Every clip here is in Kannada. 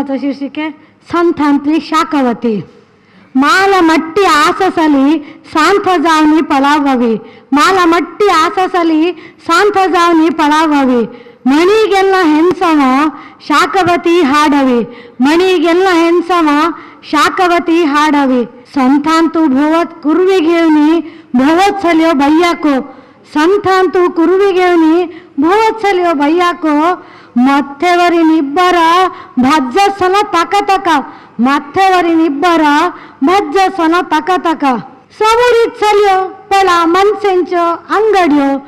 ಸಂಕಲನದ ಶೀರ್ಷಿಕೆ ಸಂತಾಂತ್ರಿ ಶಾಖವತಿ. ಮಾಲ ಮಟ್ಟಿ ಆಸಸಲಿ ಸಾಂತಜಾವನಿ ಫಲಾಭವಿ ಮಾಲ ಮಟ್ಟಿ ಆಸಸಲಿ ಸಾಂತಜಾವನಿ ಫಲಾಭವಿ ಮಣಿಗೆಲ್ಲ ಹೆಂಸವ ಶಾಖವತಿ ಹಾಡವಿ. ಮಣಿಗೆಲ್ಲ ಹೆಂಸವ ಶಾಕವತಿ ಹಾಡವಿ. ಸಂತಾಂತು ಭೋವತ್ ಭವತ್ ಭೋವತ್ಸಲ್ಯೋ ಬಯ್ಯಾಕೋ. ಭೋವತ್ಸಲ್ಯೋ ಬಯ್ಯಾಕೋ, ಮತ್ತೆವರಿನಿಬ್ಬರ ಭಜ್ಜಸನ ತಕ ತಕ ಮತ್ತೆವರಿನಿಬ್ಬರ ಭಜ್ಜಸನ ತಕ ತಕ ಸಮುರಿತ್ಸಲ್ಯೋ ಪಳ ಮನ್ಸೆಂಚೋ ಅಂಗಡಿಯೋ.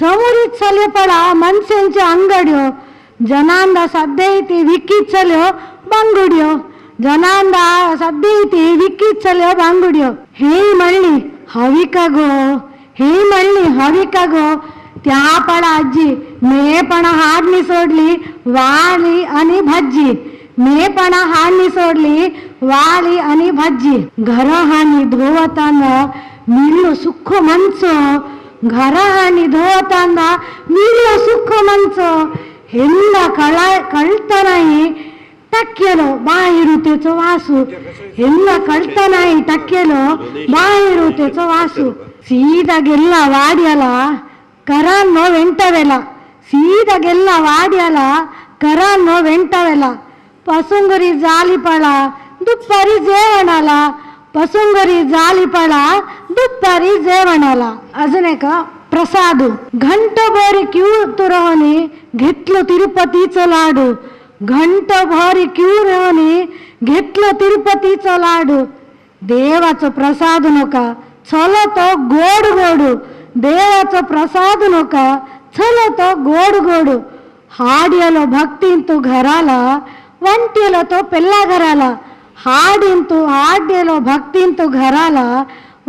ಸಮುರಿತ್ಸಲಿಯ ಪಳ ಮನ್ಸೆಂಚೋ ಅಂಗಡಿಯೋ. ಜನಾಂದ ಸದ್ದೈತಿ ವಿಕ್ಕಿಚ್ಚಲ್ಯೋ ಬಂಗುಡಿಯೋ. ಜನಾಂದ ಸದ್ದೈತಿ ವಿಕ್ಕಿಚ್ಚಲ್ಯೋ ಬಂಗುಡಿಯೋ. ಹೇ ಮಳ್ಳಿ ಹವಿಕಗೋ. ही म्हणली हवी का गो? त्या पण आजी मे पण हाड निसोडली वाली आणि भाजी मे पण हाड निसोडली वाली आणि भाजी घर हानी धोवताना मिळलो सुख मंच. घर हानी धोवताना मिळलो सुख मंच. हिंदा कळ कळत नाही टक्केलो बाहेर तेच वासू. हिंदा कळत नाही टक्केलो बाहेर ಬರ್ತೇಸ ವಾಸು ಸೀದಾಗೆಲ್ಲ ವಾಡಿಯಲ, ಕರನ್ನೋ ವೆಂಟವೆಲ. ಸೀದಾಗೆಲ್ಲ ವಾಡಿಯಲ, ಕರನ್ನೋ ವೆಂಟವೆಲ. ಪಸುಂಗುರಿ ಜಾಲಿಪಳ, ದುಪ್ಪರಿ ಜೇವಣಲ. ಪಸುಂಗುರಿ ಜಾಲಿಪಳ, ದುಪ್ಪರಿ ಜೇವಣಲ. ಅಜನೇಕ, ಪ್ರಸಾದ. ಘಂಟ ಬೋರಿ ಕ್ಯೂ ತುರಹನಿ ಘೆಟ್ಲು ತಿರುಪತಿ ಚಲಾಡು. ಘಂಟ ಭಾರಿ ಕ್ಯೂ ರಹನಿ ಘೆಟ್ಲು ತಿರುಪತಿ ಚಲಾಡು. దేవత ప్రసాదునొక చలతో గోడుగోడు దేవత ಪ್ರಸಾದನೊಕ ಚಲತ గోడుగోడు హాడియలో భక్తింతు ఘరాల ವಂಟ್ಯಲತೋ పెళ్ళగరాల. హాడింతు ಹಾಡ್ಯಲೋ భక్తింతు ఘరాల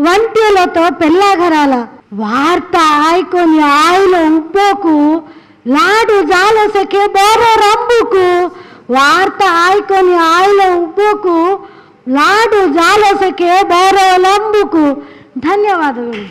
ವಂಟ್ಯಲತೋ పెళ్ళగరాల. వార్త ఆయకొని ಆಯ್ಲ ఉప్పోకు లాడు జాలసకే బోరో రంబుకు వార్త ఆయకొని ఆయిల ఉప్పుకు ಲಾಡು ಜಾಲಸಕ್ಕೆ ಬಾರೋ ಲಂಬುಕು ಧನ್ಯವಾದಗಳು.